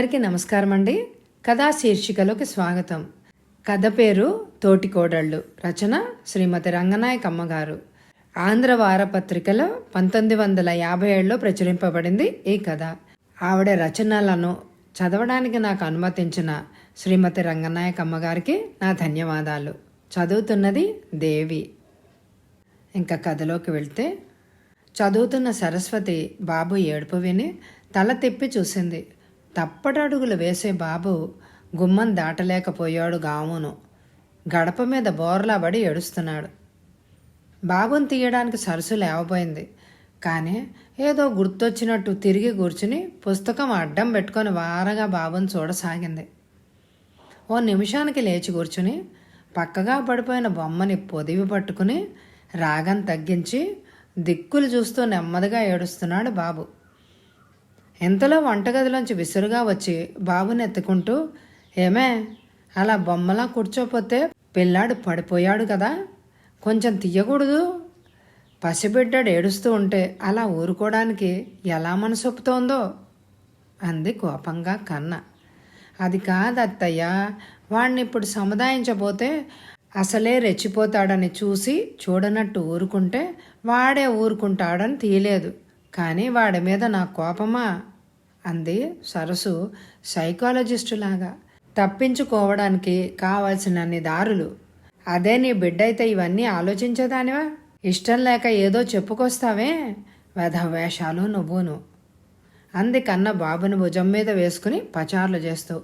అందరికీ నమస్కారం అండి కథా శీర్షికలోకి స్వాగతం. కథ పేరు తోటికోడళ్ళు రచన శ్రీమతి రంగనాయకమ్మ గారు ఆంధ్ర వారపత్రికలో పంతొమ్మిది వందల యాభై ఏడులో ప్రచురింపబడింది ఈ కథ. ఆవిడ రచనలను చదవడానికి నాకు అనుమతించిన శ్రీమతి రంగనాయకమ్మ గారికి నా ధన్యవాదాలు. చదువుతున్నది దేవి. ఇంకా కథలోకి వెళ్తే చదువుతున్న సరస్వతి బాబు ఏడుపు విని తల తిప్పి చూసింది. తప్పటడుగులు వేసే బాబు గుమ్మం దాటలేకపోయాడు గామును. గడప మీద బోర్లాబడి ఏడుస్తున్నాడు. బాబుని తీయడానికి సరసు లేవబోయింది. కానీ ఏదో గుర్తొచ్చినట్టు తిరిగి కూర్చుని పుస్తకం అడ్డం పెట్టుకొని వారగా బాబుని చూడసాగింది. ఓ నిమిషానికి లేచి కూర్చుని పక్కగా పడిపోయిన బొమ్మని పొదివి పట్టుకుని రాగం తగ్గించి దిక్కులు చూస్తూ నెమ్మదిగా ఏడుస్తున్నాడు బాబు. ఇంతలో వంటగదిలోంచి విసురుగా వచ్చి బాబుని ఎత్తుకుంటూ ఏమే అలా బొమ్మలా కూర్చోపోతే పిల్లాడు పడిపోయాడు కదా కొంచెం తీయకూడదు. పసిబిడ్డాడు ఏడుస్తూ ఉంటే అలా ఊరుకోవడానికి ఎలా మనసొప్పుతోందో అంది కోపంగా కన్న. అది కాదు అత్తయ్య వాడిని ఇప్పుడు సముదాయించబోతే అసలే రెచ్చిపోతాడని చూసి చూడనట్టు ఊరుకుంటే వాడే ఊరుకుంటాడని తీయలేదు. కానీ వాడి మీద నా కోపమా? అంది సరసు సైకాలజిస్టులాగా. తప్పించుకోవడానికి కావలసినన్ని దారులు. అదే నీ బిడ్డ అయితే ఇవన్నీ ఆలోచించేదానివా? ఇష్టం లేక ఏదో చెప్పుకొస్తావే? వెధ వేషాలు నువ్వును. అంది కన్న బాబుని భుజం మీద వేసుకుని పచార్లు చేస్తూ.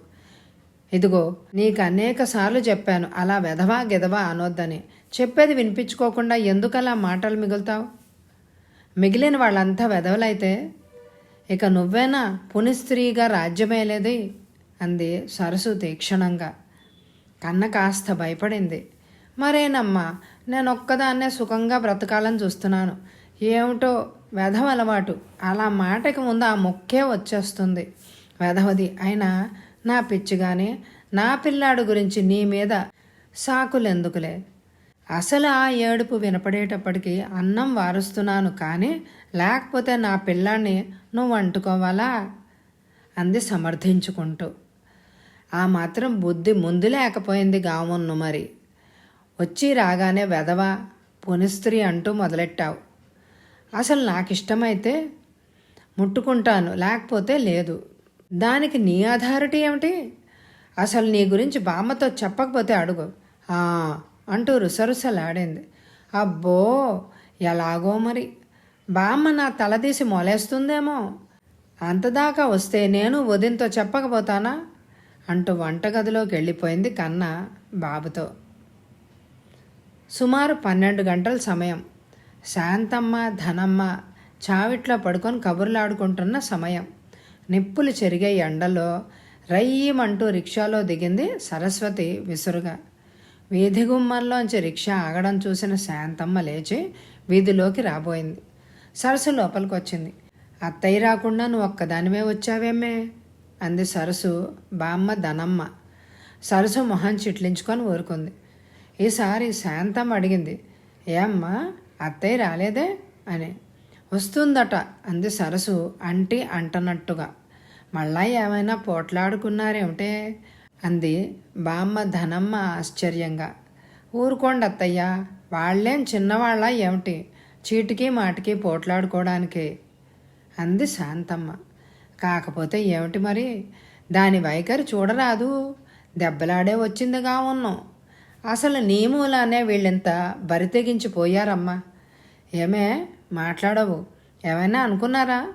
ఇదిగో నీకు అనేక సార్లు చెప్పాను అలా వెధవా గెదవా అనొద్దని. చెప్పేది వినిపించుకోకుండా ఎందుకలా మాటలు మిగులుతావు? మిగిలిన వాళ్ళంతా వెధవలైతే ఇక నువ్వేనా? పునిస్త్రీగా రాజ్యమేలేది అంది సరసు తీక్షణంగా కన్న కాస్త భయపడింది. మరేనమ్మా నేను ఒక్కదాన్నే సుఖంగా బ్రతకాలని చూస్తున్నాను. ఏమిటో వెధవ అలవాటు. అలా మాటకి ముందు ఆ మొక్కే వచ్చేస్తుంది. వెధవది అయినా నా పిచ్చిగానే నా పిల్లాడు గురించి నీ మీద సాకులెందుకులే? అసలు ఆ ఏడుపు వినపడేటప్పటికి అన్నం వారుస్తున్నాను కానీ లేకపోతే నా పిల్లాన్ని నువ్వు అంటుకోవాలా? అంది సమర్థించుకుంటూ. ఆ మాత్రం బుద్ధి ముందు లేకపోయింది గామున్ను మరి. వచ్చి రాగానే వెధవ పునిస్త్రీ అంటూ మొదలెట్టావు. అసలు నాకు ఇష్టమైతే ముట్టుకుంటాను లేకపోతే లేదు. దానికి నీ అథారిటీ ఏమిటి? అసలు నీ గురించి బామ్మతో చెప్పకపోతే అడుగు. అంటూ రుసరుసలాడింది. అబ్బో ఎలాగో మరి? బామ్మ నా తలదీసి మొలేస్తుందేమో. అంతదాకా వస్తే నేను వదినతో చెప్పకపోతానా? అంటూ వంటగదిలోకి వెళ్ళిపోయింది కన్న బాబుతో. సుమారు పన్నెండు గంటల సమయం. శాంతమ్మ ధనమ్మ చావిట్లో పడుకొని కబుర్లాడుకుంటున్న సమయం. నిప్పులు చెరిగే ఎండలో రయ్యమంటూ రిక్షాలో దిగింది సరస్వతి విసురుగా. వీధి గుమ్మంలోంచి రిక్షా ఆగడం చూసిన శాంతమ్మ లేచి వీధిలోకి రాబోయింది. సరస్సు లోపలికి వచ్చింది అత్తయ్య రాకుండా నువ్వు ఒక్కదానివే వచ్చావేమే అంది సరసు బామ్మ ధనమ్మ. సరసు మొహం చిట్లించుకొని ఊరుకుంది. ఈసారి శాంతమ్మ అడిగింది ఏమ్మా అత్తయ్య రాలేదే? అని. వస్తుందట అంది సరసు అంటి అంటనట్టుగా. మళ్ళా ఏమైనా పోట్లాడుకున్నారేమిటే? అంది. బామ్మ ధనమ్మ ఆశ్చర్యంగా ఊరుకోండి అత్తయ్య వాళ్ళేం చిన్నవాళ్ళ ఏమిటి? చీటికి మాటికి పోట్లాడుకోవడానికి. అంది శాంతమ్మ. కాకపోతే ఏమిటి మరి? దాని వైఖరి చూడరాదు. దెబ్బలాడే వచ్చిందిగా ఉన్నాం. అసలు నీ మూలానే వీళ్ళింత బరితెగించిపోయారమ్మా ఏమే మాట్లాడవు. ఏమైనా అనుకున్నారా?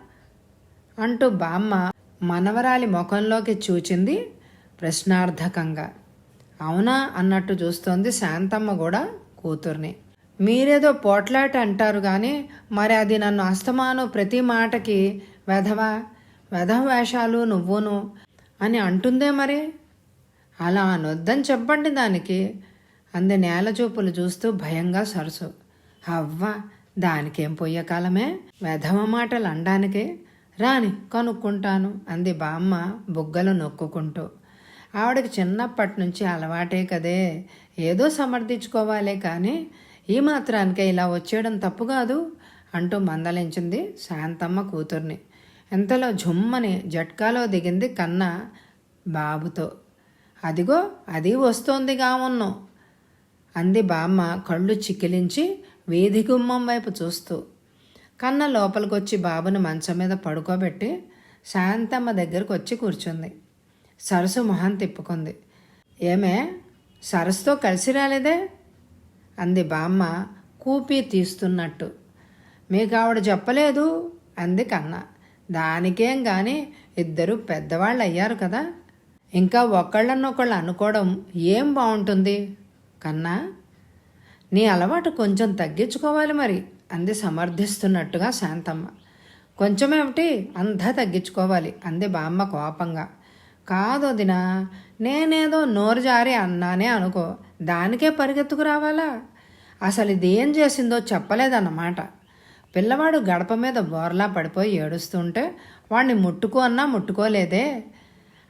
అంటూ బామ్మ మనవరాలి ముఖంలోకి చూచింది ప్రశ్నార్థకంగా. అవునా అన్నట్టు చూస్తోంది శాంతమ్మ కూడా కూతుర్ని. మీరేదో పోట్లాట అంటారు కానీ మరి అది నన్ను అస్తమాను ప్రతి మాటకి వెధవా? వెధవ వేషాలు నువ్వును అని అంటుందే మరి? అలా అనొద్దని చెప్పండి దానికి అంది నేల చూపులు చూస్తూ భయంగా సరసు. అవ్వ దానికేం పొయ్యే కాలమే వెధవ మాటలు అనడానికి. రాని కనుక్కుంటాను అంది బామ్మ బుగ్గలు నొక్కుకుంటూ. ఆవిడకి చిన్నప్పటి నుంచి అలవాటే కదే. ఏదో సమర్థించుకోవాలే కానీ ఈ మాత్రానికే ఇలా వచ్చేయడం తప్పు కాదు అంటూ మందలించింది శాంతమ్మ కూతుర్ని. ఎంతలో జుమ్మని జట్కాలో దిగింది కన్న బాబుతో. అదిగో అది వస్తోంది కామున్ను అంది బామ్మ కళ్ళు చిక్కిలించి వీధి గుమ్మం వైపు చూస్తూ. కన్న లోపలికొచ్చి బాబుని మంచం మీద పడుకోబెట్టి శాంతమ్మ దగ్గరకు వచ్చి కూర్చుంది. సరస్సు మొహం తిప్పుకుంది. ఏమే? సరస్సుతో కలిసి రాలేదే? అంది బామ్మ కూపి తీస్తున్నట్టు. మీకు ఆవిడ చెప్పలేదు? అంది కన్న. దానికేం కానీ ఇద్దరు పెద్దవాళ్ళు అయ్యారు కదా. ఇంకా ఒకళ్ళనొకళ్ళు అనుకోవడం ఏం బాగుంటుంది కన్నా. నీ అలవాటు కొంచెం తగ్గించుకోవాలి మరి అంది సమర్థిస్తున్నట్టుగా శాంతమ్మ. కొంచెమేమిటి? అంతా తగ్గించుకోవాలి అంది బామ్మ కోపంగా. కాదు నేనేదో నోరు జారి అన్నానే అనుకో దానికే పరిగెత్తుకు రావాలా? అసలు ఇదేం చేసిందో చెప్పలేదన్నమాట. పిల్లవాడు గడప మీద బోర్లా పడిపోయి ఏడుస్తుంటే వాణ్ణి ముట్టుకో అన్నా ముట్టుకోలేదే.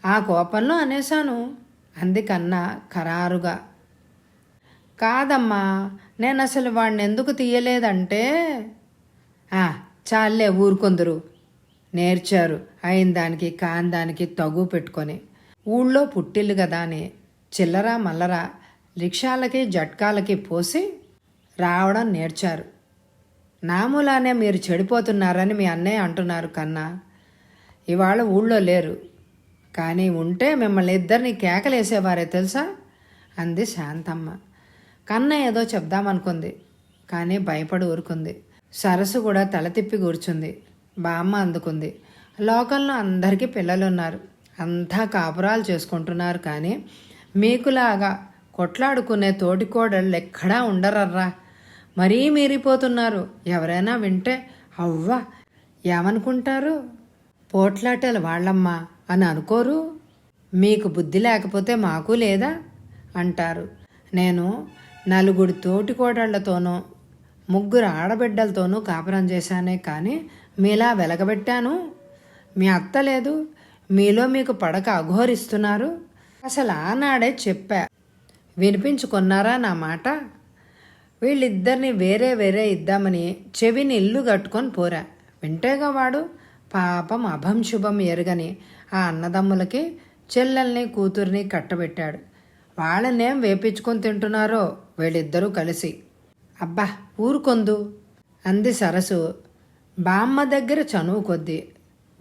ఆ కోపంలో అనేశాను. అంది కన్నా ఖరారుగా. కాదమ్మా నేను అసలు వాడిని ఎందుకు తీయలేదంటే? "ఆ, చాలే ఊరుకొందరు. నేర్చారు. అయిన దానికి కాని దానికి తగు పెట్టుకొని. ఊళ్ళో పుట్టిల్లు కదా అని చిల్లరా మల్లరా రిక్షాలకి జట్కాలకి పోసి రావడం నేర్చారు. నామూలానే మీరు చెడిపోతున్నారని మీ అన్నయ్య అంటున్నారు కన్నా. ఇవాళ ఊళ్ళో లేరు. కానీ ఉంటే మిమ్మల్ని ఇద్దరిని కేకలేసేవారే తెలుసా? అంది శాంతమ్మ. కన్న ఏదో చెప్దామనుకుంది కానీ భయపడి ఊరుకుంది. సరస్సు కూడా తల తిప్పి కూర్చుంది. బామ్మ అందుకుంది. లోకంలో అందరికీ పిల్లలు ఉన్నారు అంతా కాపురాలు చేసుకుంటున్నారు కానీ మీకులాగా కొట్లాడుకునే తోటికోడళ్ళు ఎక్కడా ఉండరర్రా. మరీ మీరిపోతున్నారు. ఎవరైనా వింటే అవ్వా ఏమనుకుంటారు? పోట్లాటలు వాళ్ళమ్మా అని అనుకోరు. మీకు బుద్ధి లేకపోతే మాకు లేదా? అంటారు. నేను నలుగురు తోటికోడళ్ళతోనూ ముగ్గురు ఆడబిడ్డలతోనూ కాపురం చేశానే కానీ మీలా వెలగబెట్టాను. మీ అత్త లేదు. మీలో మీకు పడక అఘోరిస్తున్నారు. అసలు ఆనాడే చెప్పా. వినిపించుకున్నారా నా మాట? వీళ్ళిద్దరిని వేరే వేరే ఇద్దామని చెవిని ఇల్లు కట్టుకొని పోరా. వింటేగా వాడు? పాపం అభం శుభం ఎరగని ఆ అన్నదమ్ములకి చెల్లెల్ని కూతుర్ని కట్టబెట్టాడు. వాళ్ళనేం వేపించుకొని తింటున్నారో వీళ్ళిద్దరూ కలిసి. అబ్బా ఊరుకొందు. అంది సరసు. బామ్మ దగ్గర చనువు కొద్దీ.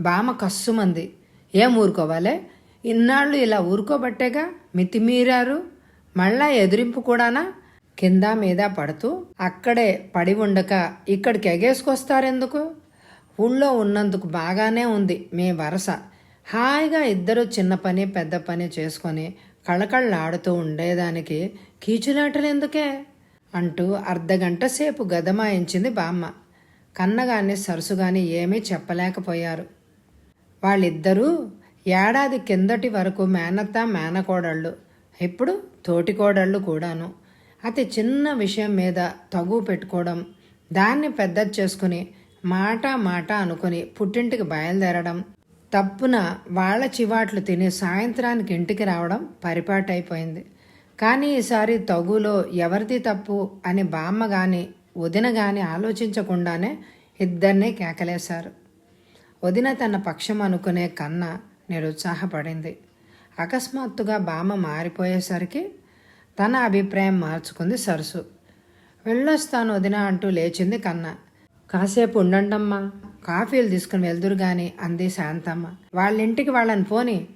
బామ్మ కస్సుమంది. ఏం ఊరుకోవాలే? ఇన్నాళ్ళు ఇలా ఊరుకోబట్టేగా మితిమీరారు మళ్ళా ఎదిరింపు కూడానా? కింద మీద పడుతూ అక్కడే పడి ఉండక ఇక్కడికి ఎగేసుకొస్తారెందుకు? ఊళ్ళో ఉన్నందుకు బాగానే ఉంది మీ వరస. హాయిగా ఇద్దరు చిన్న పని పెద్ద పని చేసుకొని కళకళ్ళాడుతూ ఉండేదానికి కీచులాటలెందుకే? అంటూ అర్ధగంట సేపు గదమాయించింది బామ్మ. కన్నగాని సరసుగాని ఏమీ చెప్పలేకపోయారు. వాళ్ళిద్దరూ ఏడాది కిందటి వరకు మేనత్త మేనకోడళ్ళు. ఇప్పుడు తోటికోడళ్ళు కూడాను. అతి చిన్న విషయం మీద తగు పెట్టుకోవడం దాన్ని పెద్ద చేసుకుని మాట మాట అనుకుని పుట్టింటికి బయలుదేరడం తప్పున వాళ్ళ చివాట్లు తిని సాయంత్రానికి ఇంటికి రావడం పరిపాటైపోయింది. కానీ ఈసారి తగులో ఎవరిది తప్పు అని బామ్మ గాని వదిన గాని ఆలోచించకుండానే ఇద్దరినీ కేకలేశారు. వదిన తన పక్షం అనుకునే కన్న నిరుత్సాహపడింది. అకస్మాత్తుగా బామ్మ మారిపోయేసరికి తన అభిప్రాయం మార్చుకుంది సరసు. వెళ్ళొస్తాను వదిన అంటూ లేచింది కన్న. కాసేపు ఉండండమ్మా కాఫీలు తీసుకుని వెళ్దురు గాని అంది శాంతమ్మ. వాళ్ళింటికి వాళ్ళని పోని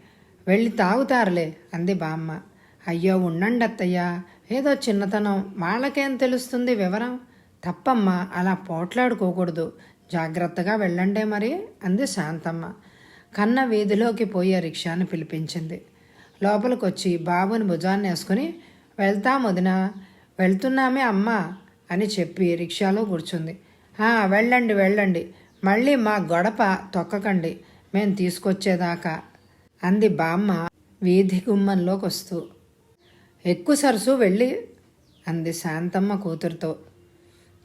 వెళ్ళి తాగుతారులే అంది బామ్మ. అయ్యో ఉండండి అత్తయ్యా ఏదో చిన్నతనం వాళ్ళకేం తెలుస్తుంది వివరం? తప్పమ్మా అలా పోట్లాడుకోకూడదు. జాగ్రత్తగా వెళ్ళండే మరి అంది శాంతమ్మ. కన్న వీధిలోకి పోయే రిక్షాను పిలిపించింది. లోపలికొచ్చి బాబుని భుజాన్ని వేసుకుని వెళ్తాం వదిన వెళ్తున్నామే అమ్మ అని చెప్పి రిక్షాలో కూర్చుంది. వెళ్ళండి వెళ్ళండి. మళ్ళీ మా గొడప తొక్కకండి. మేం తీసుకొచ్చేదాకా అంది బామ్మ వీధి గుమ్మంలోకి వస్తూ. ఎక్కువ సరసు వెళ్ళి అంది శాంతమ్మ కూతురుతో.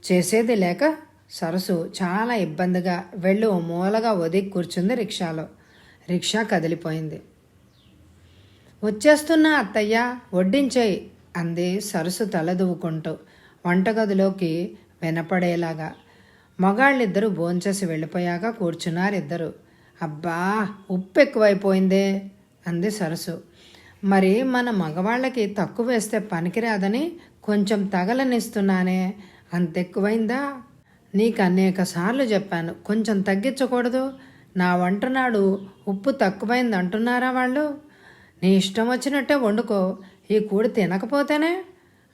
చేసేది లేక సరసు చాలా ఇబ్బందిగా వెళ్ళి ఓ మూలగా ఒదిగి కూర్చుంది రిక్షాలో. రిక్షా కదిలిపోయింది. వచ్చేస్తున్నా అత్తయ్య వడ్డించేయి అంది సరసు తలదువ్వుకుంటూ వంటగదిలోకి వినపడేలాగా. మగాళ్ళిద్దరూ భోంచేసి వెళ్ళిపోయాక కూర్చున్నారు ఇద్దరు అబ్బా ఉప్పు ఎక్కువైపోయిందే అంది సరసు. మరి మన మగవాళ్ళకి తక్కువ వేస్తే పనికిరాదని కొంచెం తగలనిస్తున్నానే అంతెక్కువైందా? నీకు అనేక సార్లు చెప్పాను. కొంచెం తగ్గించకూడదు. నా వంట నాడు ఉప్పు తక్కువైంది అంటున్నారా వాళ్ళు? నీ ఇష్టం వచ్చినట్టే వండుకో. ఈ కూడి తినకపోతేనే?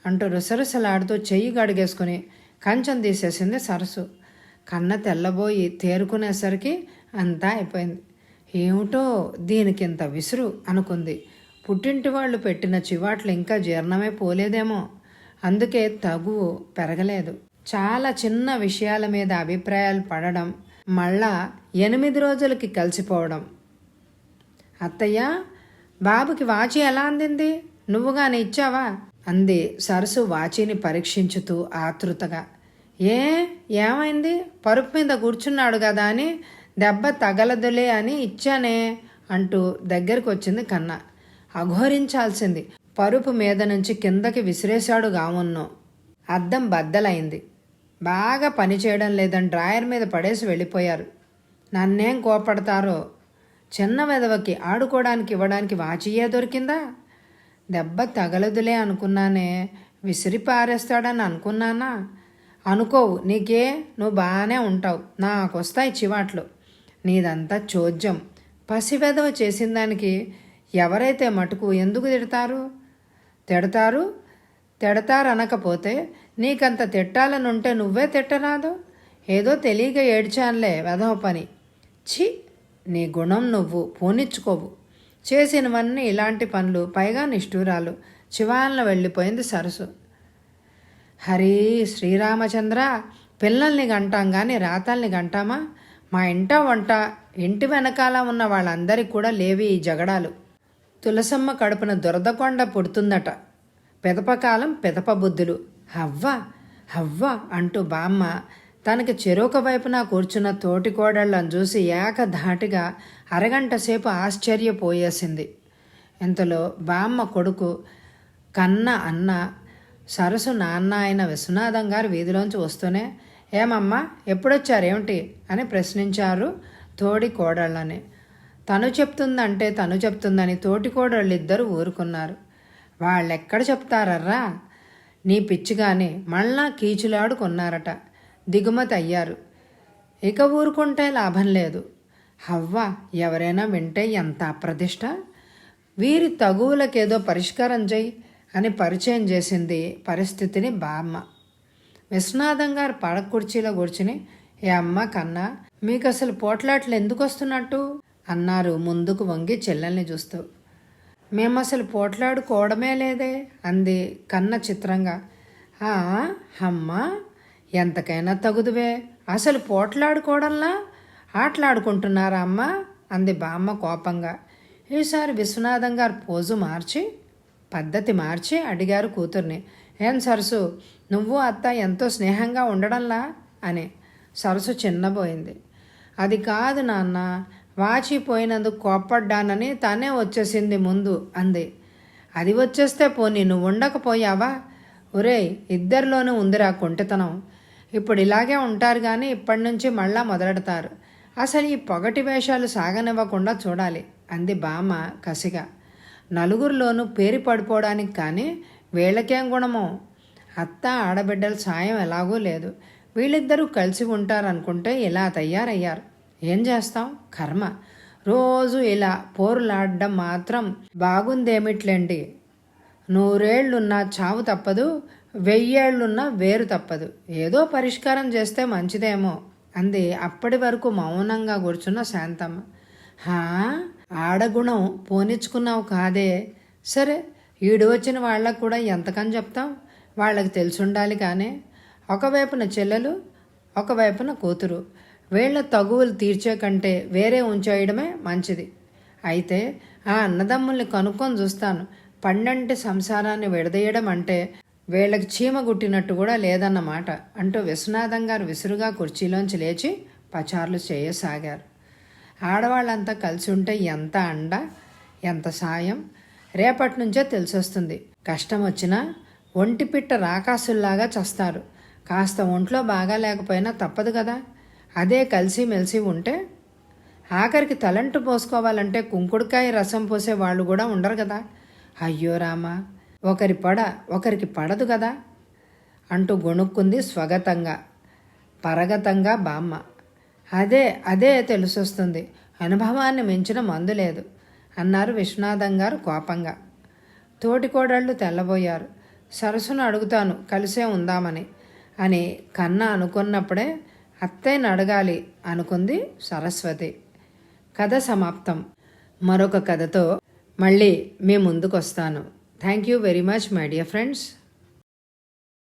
అంటూ రుసరుసలాడుతూ చెయ్యి గడిగేసుకుని కంచం తీసేసింది సరసు. కన్న తెల్లబోయి తేరుకునేసరికి అంతా అయిపోయింది. ఏమిటో దీనికింత విసురు అనుకుంది. పుట్టింటి వాళ్ళు పెట్టిన చివాట్లు ఇంకా జీర్ణమే పోలేదేమో. అందుకే తగువు పెరగలేదు. చాలా చిన్న విషయాల మీద అభిప్రాయాలు పడడం మళ్ళా ఎనిమిది రోజులకి కలిసిపోవడం. అత్తయ్య బాబుకి వాచి ఎలా అందింది? నువ్వుగానే ఇచ్చావా? అంది సరసు వాచిని పరీక్షించుతూ ఆతృతగా. ఏ? ఏమైంది? పరుపు మీద కూర్చున్నాడు కదా అని దెబ్బ తగలదులే అని ఇచ్చానే అంటూ దగ్గరికి వచ్చింది కన్న. అఘోరించాల్సింది. పరుపు మీద నుంచి కిందకి విసిరేశాడు గామున్నో. అద్దం బద్దలైంది. బాగా పని చేయడం లేదని డ్రాయర్ మీద పడేసి వెళ్ళిపోయారు. నన్నేం కోపడతారో? చిన్న వెదవకి ఆడుకోవడానికి ఇవ్వడానికి వాచియే దొరికిందా? దెబ్బ తగలదులే అనుకున్నానే విసిరి పారేస్తాడని అనుకున్నానా? అనుకోవు నీకే నువ్వు బాగానే ఉంటావు నాకొస్తాయి చివాట్లు. నీదంతా చోద్యం. పసివెదవ చేసిన దానికి ఎవరైతే మటుకు ఎందుకు తిడతారు? తిడతారు? తిడతారనకపోతే నీకంత తిట్టాలనుంటే నువ్వే తిట్టరాదు? ఏదో తెలియక ఏడ్చానులే వెధవ పని. ఛీ! నీ గుణం నువ్వు పోనిచ్చుకోవు. చేసినవన్నీ ఇలాంటి పనులు పైగా నిష్ఠూరాలు. చివాలన వెళ్ళిపోయింది సరసు. హరి శ్రీరామచంద్ర పిల్లల్ని గంటాం కానీ రాతల్ని గంటామా? మా ఇంట వంట ఇంటి వెనకాల ఉన్న వాళ్ళందరికీ కూడా లేవి ఈ జగడాలు. తులసమ్మ కడుపున దురదకొండ పుడుతుందట. పెదపకాలం పెదపబుద్ధులు. హవ్వ హవ్వ అంటూ బామ్మ తనకి చెరొక వైపున కూర్చున్న తోటి కోడళ్ళను చూసి ఏకధాటిగా అరగంట సేపు ఆశ్చర్యపోయేసింది. ఇంతలో బామ్మ కొడుకు కన్న అన్న సరసు నాన్న అయిన విశ్వనాథం గారు వీధిలోంచి వస్తూనే ఏమమ్మా ఎప్పుడొచ్చారేమిటి అని ప్రశ్నించారు తోడి కోడళ్ళని. తను చెప్తుందంటే తను చెప్తుందని తోటి కోడళ్ళిద్దరూ ఊరుకున్నారు. వాళ్ళెక్కడ చెప్తారర్రా? నీ పిచ్చిగానే మళ్ళా కీచులాడుకున్నారట దిగుమతి అయ్యారు. ఇక ఊరుకుంటే లాభం లేదు. హవ్వ ఎవరైనా వింటే ఎంత అప్రదిష్ట వీరి తగువులకేదో పరిష్కారం చేయి అని పరిచయం చేసింది పరిస్థితిని బామ్మ విశ్వనాథం గారు పడక కుర్చీలో కూర్చుని ఏ అమ్మ కన్నా మీకు అసలు పోట్లాట్లు ఎందుకు వస్తున్నట్టు అన్నారు ముందుకు వంగి చెల్లెల్ని చూస్తూ. మేము అసలు పోట్లాడుకోవడమే లేదే అంది కన్న చిత్రంగా. "ఆ, అమ్మా ఎంతకైనా తగుదువే. అసలు పోట్లాడుకోవడంలా? ఆటలాడుకుంటున్నారా అమ్మా? అంది బామ్మ కోపంగా. ఈసారి విశ్వనాథం గారు పోజు మార్చి పద్ధతి మార్చి అడిగారు కూతుర్ని. ఏం సరసు నువ్వు అత్త ఎంతో స్నేహంగా ఉండడంలా? అని సరసు చిన్నబోయింది. అది కాదు నాన్న వాచిపోయినందుకు కోప్పడ్డానని తానే వచ్చేసింది ముందు అంది. అది వచ్చేస్తే పోనీ నువ్వు ఉండకపోయావా? ఒరేయ్ ఇద్దరిలోనూ ఉందిరా కుంటితనం. ఇప్పుడు ఇలాగే ఉంటారు కానీ ఇప్పటి నుంచి మళ్ళా మొదలెడతారు. అసలు ఈ పొగటి వేషాలు సాగనివ్వకుండా చూడాలి అంది బామ్మ కసిగా. నలుగురిలోనూ పేరు పడిపోవడానికి కానీ వీళ్ళకేం గుణమో? అత్త ఆడబిడ్డల సాయం ఎలాగూ లేదు. వీళ్ళిద్దరూ కలిసి ఉంటారనుకుంటే ఇలా తయారయ్యారు. ఏం చేస్తాం? కర్మ. రోజు ఇలా పోరులాడడం మాత్రం బాగుందేమిట్లేండి? నూరేళ్ళున్నా చావు తప్పదు వెయ్యేళ్ళున్నా వేరు తప్పదు. ఏదో పరిష్కారం చేస్తే మంచిదేమో అంది అప్పటి వరకు మౌనంగా కూర్చున్న శాంతమ్మ. హా? ఆడగుణం పోనిచ్చుకున్నావు కాదే. సరే ఈడు వచ్చిన వాళ్ళకు కూడా ఎంతకని చెప్తాం? వాళ్ళకి తెలుసుండాలి కానీ. ఒకవైపున చెల్లెలు ఒకవైపున కూతురు. వీళ్ళ తగువులు తీర్చే కంటే వేరే ఉంచేయడమే మంచిది. అయితే ఆ అన్నదమ్ముల్ని కనుక్కొని చూస్తాను. పండంటి సంసారాన్ని విడదీయడం అంటే వీళ్ళకి చీమ గుట్టినట్టు కూడా లేదన్నమాట అంటూ విశ్వనాథం గారు విసురుగా కుర్చీలోంచి లేచి పచార్లు చేయసాగారు. ఆడవాళ్ళంతా కలిసి ఉంటే ఎంత అండ ఎంత సాయం? రేపటి నుంచే తెలిసొస్తుంది. కష్టం వచ్చినా ఒంటి పిట్ట రాకాసుల్లాగా చస్తారు. కాస్త ఒంట్లో బాగా లేకపోయినా తప్పదు కదా. అదే కలిసి మెలిసి ఉంటే ఆఖరికి తలంటు పోసుకోవాలంటే కుంకుడుకాయ రసం పోసే వాళ్ళు కూడా ఉండరు కదా. అయ్యో రామా ఒకరి పడ ఒకరికి పడదు కదా అంటూ గొణుక్కుంది స్వగతంగా పరగతంగా బామ్మ. అదే అదే తెలిసొస్తుంది. అనుభవాన్ని మించిన మందు లేదు అన్నారు విశ్వనాథం గారు కోపంగా. తోటికోడళ్ళు తెల్లబోయారు. సరస్సును అడుగుతాను కలిసే ఉందామని అని కన్న అనుకున్నప్పుడే అత్తయ్యను అడగాలి అనుకుంది సరస్వతి. కథ సమాప్తం. మరొక కథతో మళ్ళీ మీ ముందుకు వస్తాను thank you very much my dear friends.